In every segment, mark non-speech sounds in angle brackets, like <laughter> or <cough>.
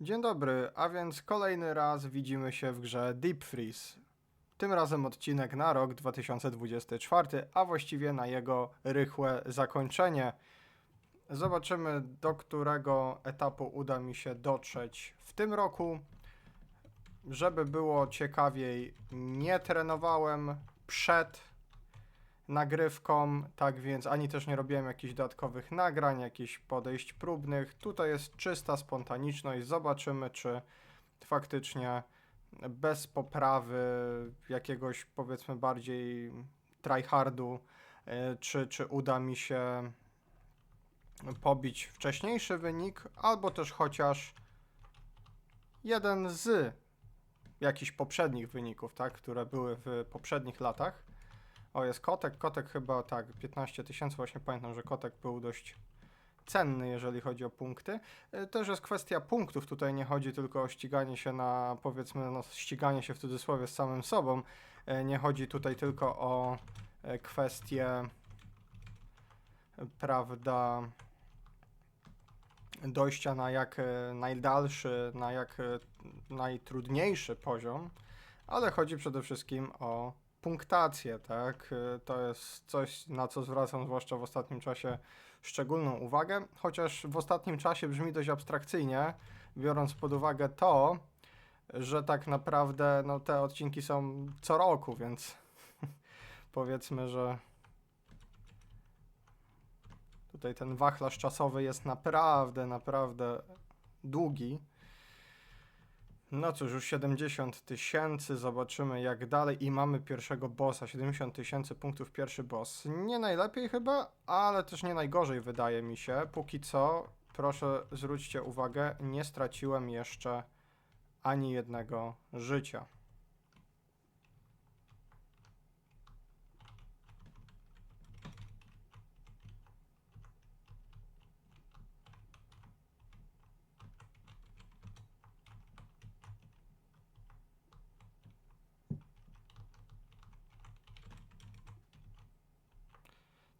Dzień dobry, a więc kolejny raz widzimy się w grze Deep Freeze. Tym razem odcinek na rok 2024, a właściwie na jego rychłe zakończenie. Zobaczymy, do którego etapu uda mi się dotrzeć w tym roku. Żeby było ciekawiej, nie trenowałem przed nagrywką, tak więc ani też nie robiłem jakichś dodatkowych nagrań, jakichś podejść próbnych. Tutaj jest czysta spontaniczność. Zobaczymy, czy faktycznie bez poprawy jakiegoś powiedzmy bardziej tryhardu, e, czy, czy uda mi się pobić wcześniejszy wynik, albo też chociaż jeden z jakichś poprzednich wyników, tak, które były w poprzednich latach. O, jest kotek. Kotek chyba tak, 15 tysięcy. Właśnie pamiętam, że kotek był dość cenny, jeżeli chodzi o punkty. Y, Też jest kwestia punktów. Tutaj nie chodzi tylko o ściganie się na, powiedzmy, no, ściganie się w cudzysłowie z samym sobą. Y, Nie chodzi tutaj tylko o y, kwestię, prawda, dojścia na jak najdalszy, na jak najtrudniejszy poziom, ale chodzi przede wszystkim o punktację, tak? Y, To jest coś, na co zwracam zwłaszcza w ostatnim czasie szczególną uwagę, chociaż w ostatnim czasie brzmi dość abstrakcyjnie, biorąc pod uwagę to, że tak naprawdę no, te odcinki są co roku, więc <laughs> powiedzmy, że tutaj ten wachlarz czasowy jest naprawdę, naprawdę długi. No cóż, już 70 tysięcy, zobaczymy jak dalej i mamy pierwszego bossa, 70 tysięcy punktów pierwszy boss. Nie najlepiej chyba, ale też nie najgorzej wydaje mi się. Póki co, proszę zwróćcie uwagę, nie straciłem jeszcze ani jednego życia.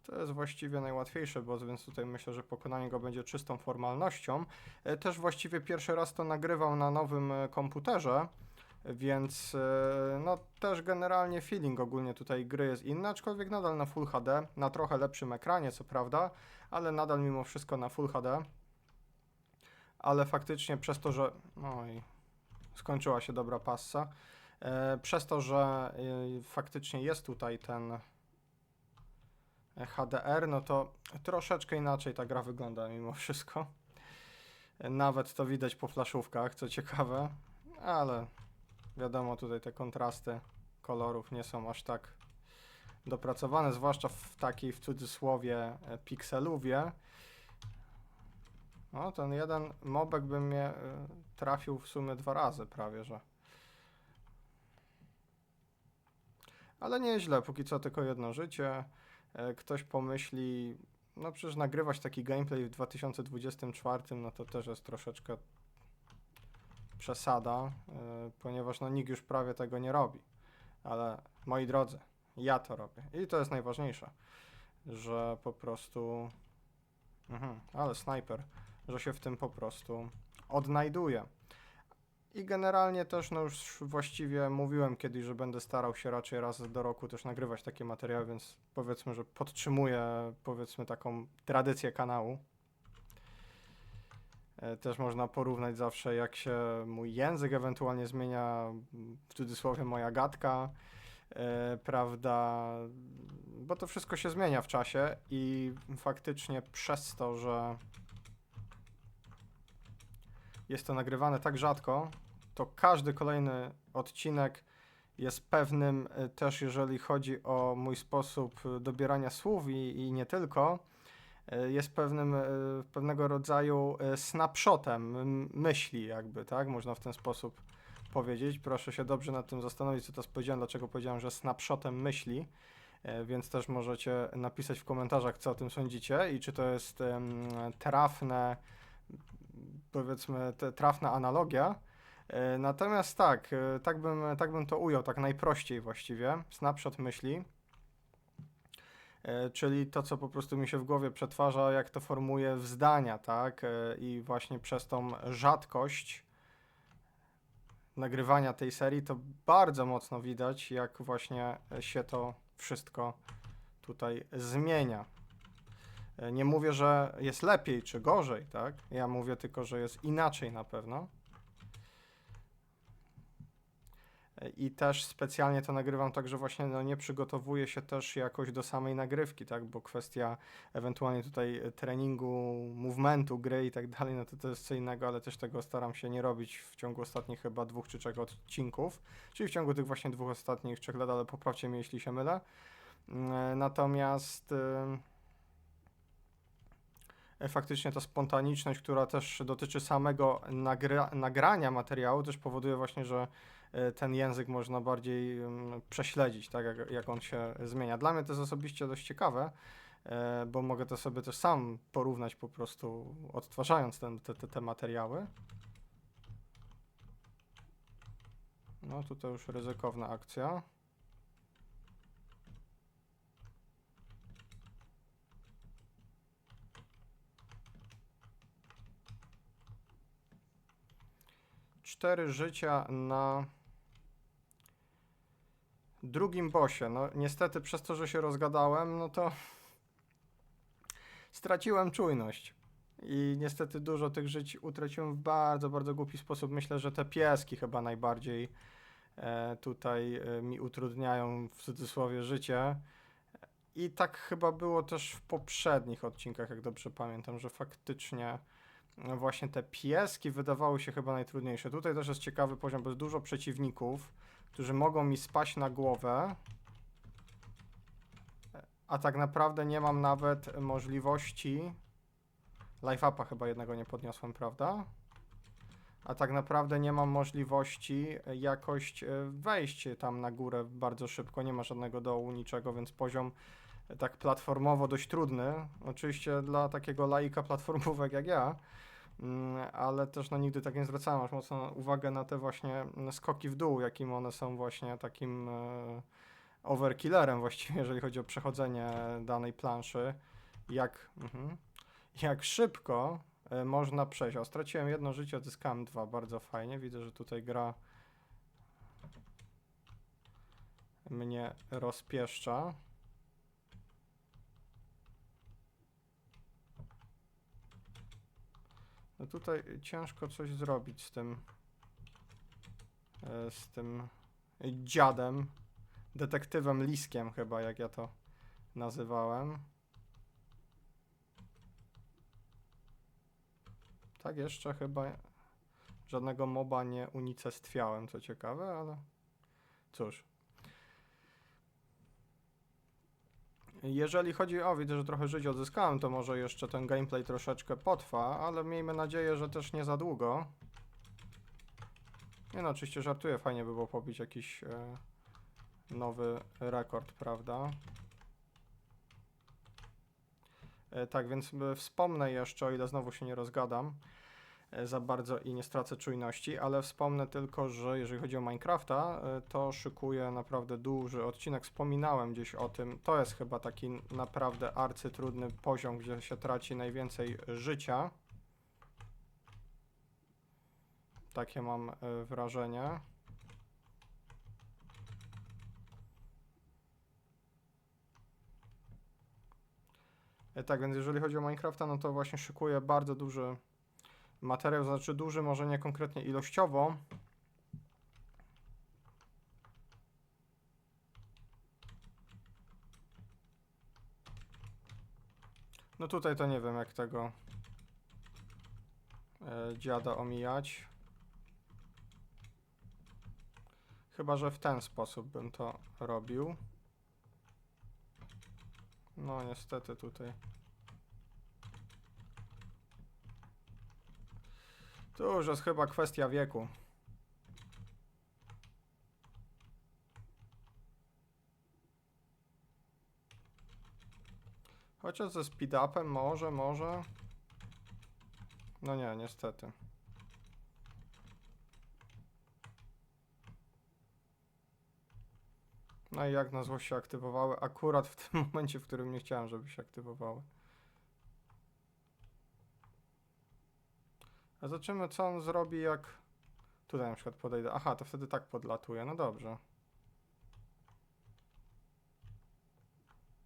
To jest właściwie najłatwiejszy boss, więc tutaj myślę, że pokonanie go będzie czystą formalnością. E, Też właściwie pierwszy raz to nagrywam na nowym e, komputerze, więc e, no też generalnie feeling ogólnie tutaj gry jest inny, aczkolwiek nadal na Full HD, na trochę lepszym ekranie co prawda, ale nadal mimo wszystko na Full HD. Ale faktycznie przez to, że... Oj, skończyła się dobra passa. Przez to, że faktycznie jest tutaj ten HDR, no to troszeczkę inaczej ta gra wygląda mimo wszystko. Nawet to widać po flaszówkach, co ciekawe, ale wiadomo, tutaj te kontrasty kolorów nie są aż tak dopracowane, zwłaszcza w takiej w cudzysłowie e, pikseluwie. No, ten jeden mobek by mnie e, trafił w sumie dwa razy prawie, że. Ale nieźle, póki co tylko jedno życie. E, Ktoś pomyśli, no przecież nagrywać taki gameplay w 2024, no to też jest troszeczkę przesada, e, ponieważ no nikt już prawie tego nie robi. Ale moi drodzy, ja to robię. I to jest najważniejsze, że po prostu. Mhm, ale snajper, że się w tym po prostu odnajduję. I generalnie też, no już właściwie mówiłem kiedyś, że będę starał się raczej raz do roku też nagrywać takie materiały, więc powiedzmy, że podtrzymuję powiedzmy taką tradycję kanału. E, Też można porównać zawsze, jak się mój język ewentualnie zmienia, w cudzysłowie moja gadka, e, prawda, bo to wszystko się zmienia w czasie i faktycznie przez to, że jest to nagrywane tak rzadko, to każdy kolejny odcinek jest pewnym y, też, jeżeli chodzi o mój sposób y, dobierania słów i, i nie tylko, y, jest pewnym, pewnego rodzaju snapshotem myśli jakby, tak? Można w ten sposób powiedzieć. Proszę się dobrze nad tym zastanowić, co teraz powiedziałem, dlaczego powiedziałem, że snapshotem myśli. Więc też możecie napisać w komentarzach, co o tym sądzicie i czy to jest em, trafne, powiedzmy, trafna analogia. E, Natomiast tak, e, tak bym, tak bym to ujął, tak najprościej właściwie. Snapshot myśli. E, Czyli to, co po prostu mi się w głowie przetwarza, jak to formuję w zdania, tak? I właśnie przez tą rzadkość nagrywania tej serii, to bardzo mocno widać, jak właśnie się to wszystko tutaj zmienia. Nie mówię, że jest lepiej czy gorzej, tak? Ja mówię tylko, że jest inaczej na pewno. E, I też specjalnie to nagrywam tak, że właśnie no, nie przygotowuję się też jakoś do samej nagrywki, tak? Bo kwestia ewentualnie tutaj e, treningu, movementu, gry i tak <laughs> dalej, no to to jest co innego, ale też tego staram się nie robić w ciągu ostatnich chyba dwóch czy trzech odcinków, czyli w ciągu tych właśnie dwóch ostatnich trzech lat, ale poprawcie mnie, jeśli się mylę. Mm, Natomiast ym, e, faktycznie ta spontaniczność, która też dotyczy samego nagra nagrania materiału, też powoduje właśnie, że e, ten język można bardziej ym, prześledzić, tak jak, jak on się zmienia. Dla mnie to jest osobiście dość ciekawe, e, bo mogę to sobie też sam porównać po prostu odtwarzając ten, te, te, te materiały. No tutaj już ryzykowna akcja. Cztery życia na drugim bosie. No niestety przez to, że się rozgadałem, no to straciłem czujność. I niestety dużo tych żyć utraciłem w bardzo, bardzo głupi sposób. Myślę, że te pieski chyba najbardziej e, tutaj e, mi utrudniają w cudzysłowie życie. I tak chyba było też w poprzednich odcinkach, jak dobrze pamiętam, że faktycznie no właśnie te pieski wydawały się chyba najtrudniejsze. Tutaj też jest ciekawy poziom, bo jest dużo przeciwników, którzy mogą mi spaść na głowę. A tak naprawdę nie mam nawet możliwości. Life upa chyba jednego nie podniosłem, prawda? A tak naprawdę nie mam możliwości jakoś e, wejść tam na górę bardzo szybko. Nie ma żadnego dołu, niczego, więc poziom e, tak platformowo dość trudny. Oczywiście dla takiego laika platformówek jak ja. Mm, ale też no, nigdy tak nie zwracałem aż mocno uwagę na te właśnie mm, skoki w dół, jakim one są właśnie takim e, overkillerem właściwie, <laughs> jeżeli chodzi o przechodzenie danej planszy. Jak, mhm, jak szybko e, można przejść. O, straciłem jedno życie, odzyskałem dwa, bardzo fajnie. Widzę, że tutaj gra mnie rozpieszcza. Tutaj ciężko coś zrobić z tym e, z tym dziadem, detektywem Liskiem chyba, jak ja to nazywałem. Tak jeszcze chyba żadnego moba nie unicestwiałem, co ciekawe, ale cóż. Jeżeli chodzi o, widzę, że trochę żyć odzyskałem, to może jeszcze ten gameplay troszeczkę potrwa, ale miejmy nadzieję, że też nie za długo. Nie no, oczywiście żartuję, fajnie by było pobić jakiś e, nowy rekord, prawda? E, tak, więc e, wspomnę jeszcze, o ile znowu się nie rozgadam za bardzo i nie stracę czujności, ale wspomnę tylko, że jeżeli chodzi o Minecrafta, e, to szykuję naprawdę duży odcinek. Wspominałem gdzieś o tym. To jest chyba taki naprawdę arcytrudny poziom, gdzie się traci najwięcej życia. Takie mam e, wrażenie. E, Tak, więc jeżeli chodzi o Minecrafta, no to właśnie szykuję bardzo duży materiał, znaczy duży może nie konkretnie ilościowo. No tutaj to nie wiem jak tego e, dziada omijać. Chyba, że w ten sposób bym to robił. No niestety tutaj. To już jest chyba kwestia wieku. Chociaż ze speed-upem może, może. No nie, niestety. No i jak na złość się aktywowały, akurat w tym <laughs> momencie, w którym nie chciałem, żeby się aktywowały. A zobaczymy, co on zrobi, jak Tutaj na przykład podejdę. Aha, to wtedy tak podlatuje. No dobrze.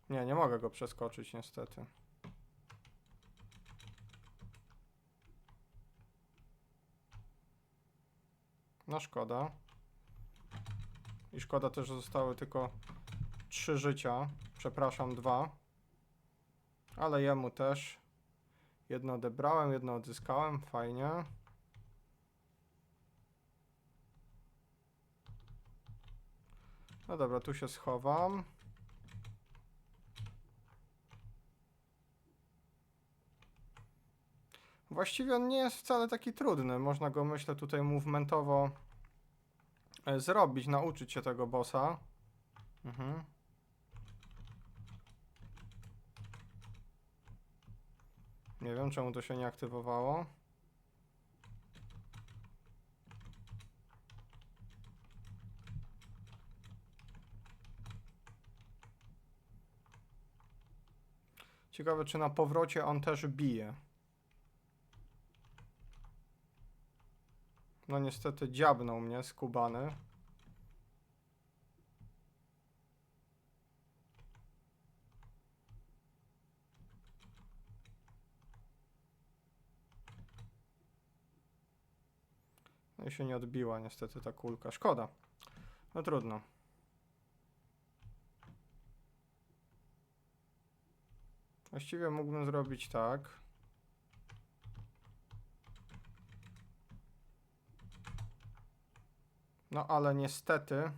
Nie, nie mogę go przeskoczyć niestety. No szkoda. I szkoda też, że zostały tylko trzy życia. Przepraszam, dwa. Ale jemu też. Jedno odebrałem, jedno odzyskałem. Fajnie. No dobra, tu się schowam. Właściwie on nie jest wcale taki trudny. Można go, myślę, tutaj movementowo e, zrobić, nauczyć się tego bossa. Mhm. Nie wiem, czemu to się nie aktywowało. Ciekawe, czy na powrocie on też bije. No niestety dziabnął mnie skubany. I się nie odbiła niestety ta kulka. Szkoda. No trudno. Właściwie mógłbym zrobić tak. No ale niestety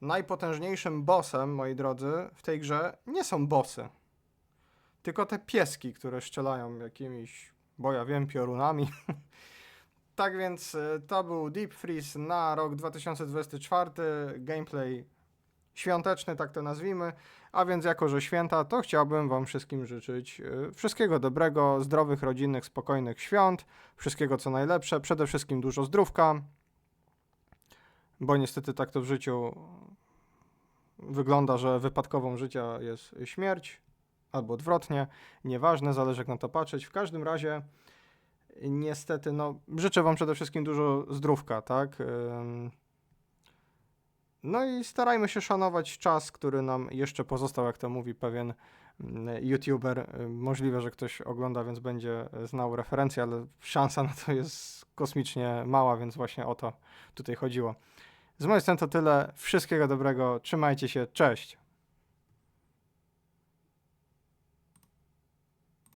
najpotężniejszym bossem, moi drodzy, w tej grze nie są bossy. Tylko te pieski, które strzelają jakimiś, bo ja wiem, piorunami. <laughs> tak więc y, to był Deep Freeze na rok 2024. Gameplay świąteczny, tak to nazwijmy. A więc jako, że święta, to chciałbym Wam wszystkim życzyć y, wszystkiego dobrego, zdrowych, rodzinnych, spokojnych świąt, wszystkiego co najlepsze, przede wszystkim dużo zdrówka, bo niestety tak to w życiu wygląda, że wypadkową życia jest śmierć, albo odwrotnie, nieważne, zależy jak na to patrzeć. W każdym razie, niestety, no, życzę Wam przede wszystkim dużo zdrówka, tak? No i starajmy się szanować czas, który nam jeszcze pozostał, jak to mówi pewien mm, youtuber. Możliwe, że ktoś ogląda, więc będzie znał referencję, ale szansa na to jest kosmicznie mała, więc właśnie o to tutaj chodziło. Z mojej strony to tyle. Wszystkiego dobrego. Trzymajcie się. Cześć.